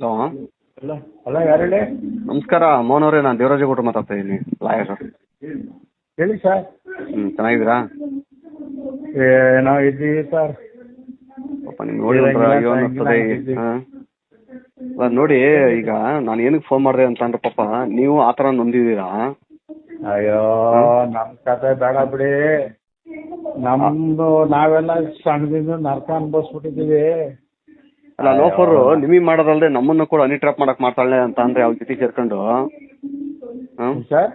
Hello. ಅಲ್ಲ ಅಲ್ಲ ಯಾರು ಹೇಳಿ ನಮಸ್ಕಾರ ಮೋಹನ್ ಅವರೇ ನಾನು ದೇವರಾಜ ಗೌಡ್ರು ಮಾತಾಡ್ತಾ ಇದ್ದೀನಿ ಲಾಯರ್. ಹೇಳಿ ಸರ್. ಹ್ಮ್ ಚೆನ್ನಾಗಿದ್ದೀರಾ? ನಾವು ಇದ್ದೀವಿ ಸರ್. ಪಾಪ ನಿಮ್ಗೆ ನೋಡಿ ಒಂಥರ ಅಯ್ಯೋ ಅನ್ನಿಸ್ತದೆ ಹಾಂ ಅಲ್ಲ ನೋಡಿ ಈಗ ನಾನು ಏನಕ್ಕೆ ಫೋನ್ ಮಾಡಿದೆ ಅಂತ ಅಂದ್ರೆ ಪಾಪ ನೀವು ಆ ಥರ ನೊಂದಿದ್ದೀರಾ? ಅಯ್ಯೋ ನಮ್ ಕತೆ ಬೇಡ ಬಿಡಿ. ನಮ್ದು ನಾವೆಲ್ಲ ಸಣ್ಣದಿಂದ ನರ್ಕ ಅನ್ಭವಿಸ್ಬಿಟ್ಟಿದೀವಿ ಅಲ್ಲ ಲೋಫರ್ ನಿಮಗೆ ಮಾಡೋದಲ್ದೆ ನಮ್ಮನ್ನು ಕೂಡ ಹನಿ ಟ್ರಾಪ್ ಮಾಡಕ್ ಮಾಡ್ತಾಳೆ ಅಂತ ಅಂದ್ರೆ ಅವ್ರ ಜೊತೆ ಸೇರ್ಕೊಂಡು ಹಾಂ ಸರ್?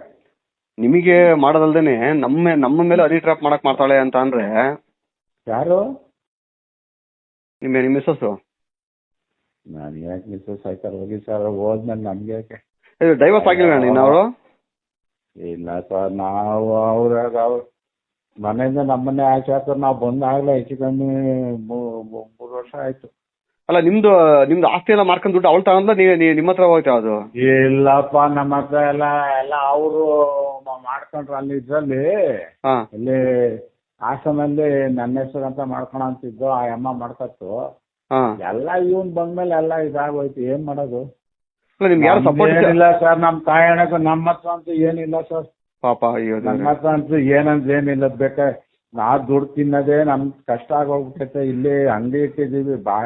ನಿಮಗೆ ಮಾಡೋದಲ್ದೇನೆ ನಮ್ಮ ನಮ್ಮ ಮೇಲೆ ಹನಿ ಟ್ರಾಪ್ ಮಾಡಕ್ ಮಾಡ್ತಾಳೆ ಅಂತ ಅಂದ್ರೆ ಯಾರು? ನಿಮ್ಮ ನಿಮ್ಮ ಮಿಸ್ಸಸ್ಸು? ನಾನು ಯಾಕೆ ಮಿಸ್ಸಸ್ ಆಯ್ತಾರೆ ಹೋಗಿ ಸರ್ ಹೋದ್ಮೇಲೆ ನಮ್ಗೆ ಯಾಕೆ? ಇದು ಡೈವರ್ಸ್ ಆಗಿಲ್ಲ ನೀನು ಅವರು? ಇಲ್ಲ ಸರ್ ನಾವು ಅವ್ರ ಅವ್ರ ಮನೆಯಿಂದ ನಮ್ಮನ್ನೇ ಆಚೆ ಹಾಕೋರು ನಾವು ಬಂದಾಗಲೇ ಹೆಚ್ಚು ಕಮ್ಮಿ ಮೂರು ವರ್ಷ ಆಯ್ತು. ಅಲ್ಲ ನಿಮ್ದು ನಿಮ್ದು ಆಸ್ತಿ ಎಲ್ಲ ಮಾರ್ಕೊಂಡ್ ದುಡ್ಡು ಅವಳು ತಗೊಂಡ್ಲ ನೀವು ನಿಮ್ಮ ಹತ್ರ ಹೋಯ್ತಾ ಅದು? ಇಲ್ಲಪ್ಪ ನಮ್ಮ ಹತ್ರ ಎಲ್ಲ ಎಲ್ಲ ಅವರು ಮಾಡ್ಕೊಂಡ್ರು ಅಲ್ಲಿ ಇದ್ರಲ್ಲಿ. ಅಲ್ಲಿ ಇಲ್ಲಿ ಹಾಸನಲ್ಲಿ ನನ್ನ ಹೆಸರು ಅಂತ ಮಾಡ್ಕೊಳ ಅಂತಿದ್ದು ಆ ಅಮ್ಮ ಮಾಡ್ಕತ್ತು. ಹಾಂ. ಎಲ್ಲ ಇವನ್ ಬಂದ್ಮೇಲೆ ಎಲ್ಲ ಇದಾಗೋಯ್ತು. ಏನ್ ಮಾಡೋದು? ಅಲ್ಲ ನಿಮ್ಗೆ ಯಾರು ಸಪೋರ್ಟ್ ಏನಿಲ್ಲ ಸರ್ ನಮ್ ತಾಯಿ ಅಣ್ಣಕ್ಕೆ ನಮ್ಮ ಹತ್ರ ಅಂತೂ ಏನಿಲ್ಲ ಸರ್. ಪಾಪ ಅಯ್ಯೋ ದೇವ್ರೇ. ಹತ್ರ ಅಂತೂ ಏನಂತ ಏನಿಲ್ಲ. ಬೇಕಾ ನಾ ದುಡ್ಡು ತಿನ್ನೋದೇ ನಮ್ ಕಷ್ಟ ಆಗೋಗ್ಬಿಟ್ಟೈತೆ. ಇಲ್ಲಿ ಅಂಗಡಿ ಇಟ್ಟಿದೀವಿ ಬಾ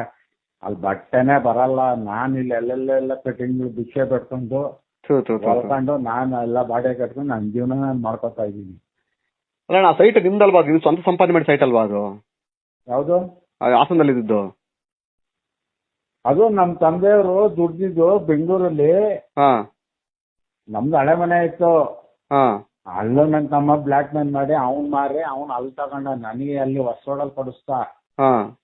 ಅಲ್ಲಿ ಬಟ್ಟೆನೆ ಬರಲ್ಲ. ನಾನು ಇಲ್ಲಿ ಎಲ್ಲೆಲ್ಲೆಲ್ಲ ಕಟಿಂಗ್ ಭಿಕ್ಷೆ ಪಡ್ಕೊಂಡು. ಹೊಲ್ಕೊಂಡು ನಾನು ಎಲ್ಲ ಬಾಡಿಗೆ ಕಟ್ಕೊಂಡು ನನ್ನ ಜೀವನ ನಾನು ಮಾಡ್ಕೊತಾ ಇದ್ದೀನಿ. ಅಲ್ಲ ಅಣ್ಣ ಸೈಟ್ ನಿಮ್ದಲ್ವಾ? ಅದು ನೀವು ಸ್ವಂತ ಸಂಪಾದನೆ ಮಾಡಿ ಸೈಟ್ ಅಲ್ವಾ ಅದು? ಯಾವುದು? ಆ ಹಾಸನದಲ್ಲಿ ಇದ್ದಿದ್ದು ಅದು ನಮ್ಮ ತಂದೆಯವರು ದುಡ್ದಿದ್ದು ಬೆಂಗಳೂರಲ್ಲಿ. ಹಾಂ. ನಮ್ದು ಹಳೆ ಮನೆ ಇತ್ತು. ಹಾ. ಅಲ್ಲೂ ನನ್ನ ತಮ್ಮ ಬ್ಲ್ಯಾಕ್ ಮೇಲ್ ಮಾಡಿ ಅವ್ನ್ ಮಾರಿ ಅವ್ನ್ ಅಲ್ಲಿ ತಗೊಂಡ ನನಗೆ ಅಲ್ಲಿ ಹೊಸೋಡಲ್ಲಿ ಕೊಡಿಸ್ತಾ. ಹಾಂ.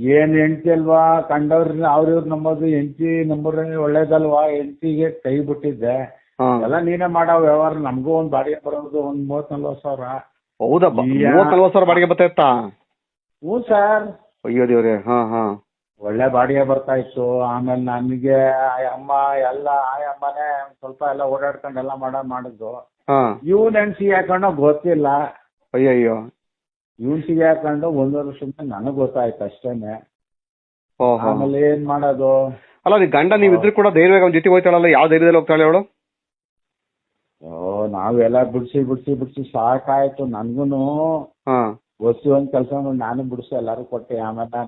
ಏನ್ ಹೆಂಡ್ತಿ ಅಲ್ವಾ? ಕಂಡವ್ರ ಅವ್ರಿವ್ರು ನಂಬೋದು ಹೆಂಡ್ತಿ ನಂಬರ್ ಒಳ್ಳೇದಲ್ವಾ? ಹೆಂಡ್ತಿಗೆ ಕೈ ಬಿಟ್ಟಿದ್ದೆ. ಎಲ್ಲ ನೀನೇ ಮಾಡೋ ವ್ಯವಹಾರ. ನಮಗೂ ಒಂದ್ ಬಾಡಿಗೆ ಬರೋದು ಒಂದ್ ಮೂವತ್ ನಲ್ವತ್ತು ಸಾವಿರ. ಹೌದಾ ಯಾ- ಮೂವತ್ತು ನಲ್ವತ್ತು ಸಾವಿರ ಬಾಡಿಗೆ ಬರ್ತಾ ಇತ್ತಾ ಹ್ಞೂ ಸರ್. ಅಯ್ಯೋ ದೇವ್ರೆ. ಹಾ ಹಾಂ. ಒಳ್ಳೆ ಬಾಡಿಗೆ ಬರ್ತಾ ಇತ್ತು ಆಮೇಲೆ ನನಗೆ ಅಮ್ಮ ಎಲ್ಲ ಅಮ್ಮನೇ ಸ್ವಲ್ಪ ಎಲ್ಲ ಓಡಾಡ್ಕೊಂಡು ಎಲ್ಲ ಮಾಡೋ ಮಾಡಿದ್ದು. ಇವ್ನ ಸಿಗಿ ಹಾಕೊಂಡೋ ಗೊತ್ತಿಲ್ಲ. ಅಯ್ಯಯ್ಯೋ. ಅಯ್ಯೋ ಇವ್ನ್ ಸಿಗಿ ಹಾಕೊಂಡು ಒಂದು ವರ್ಷದಿಂದ ನನಗ್ ಗೊತ್ತಾಯ್ತು ಅಷ್ಟೇನೆ. ಆಮೇಲೆ ಏನ್ ಮಾಡೋದು? ಅಲ್ಲ ನೀ ಗಂಡ ನೀವ್ ಇದ್ರು ಕೂಡ ಧೈರ್ಯವಾಗಿ ಅವ್ನ ಜೊತೆ ಹೋಗ್ತಾಳಲ್ಲ ಯಾವ ಧೈರ್ಯದಲ್ಲಿ ಹೋಗ್ತಾಳೆ ಅವಳು? ಓ ನಾವೆಲ್ಲ ಬಿಡ್ಸಿ ಬಿಡ್ಸಿ ಬಿಡ್ಸಿ ಸಾಕಾಯ್ತು. ನನ್ಗುನು ಹಾ. ವಸ್ತು ಒಂದ್ ಕೆಲಸ ನಾನು ಬಿಡ್ಸಿ ಎಲ್ಲಾರು ಕೊಟ್ಟೆ. ಆಮೇಲೆ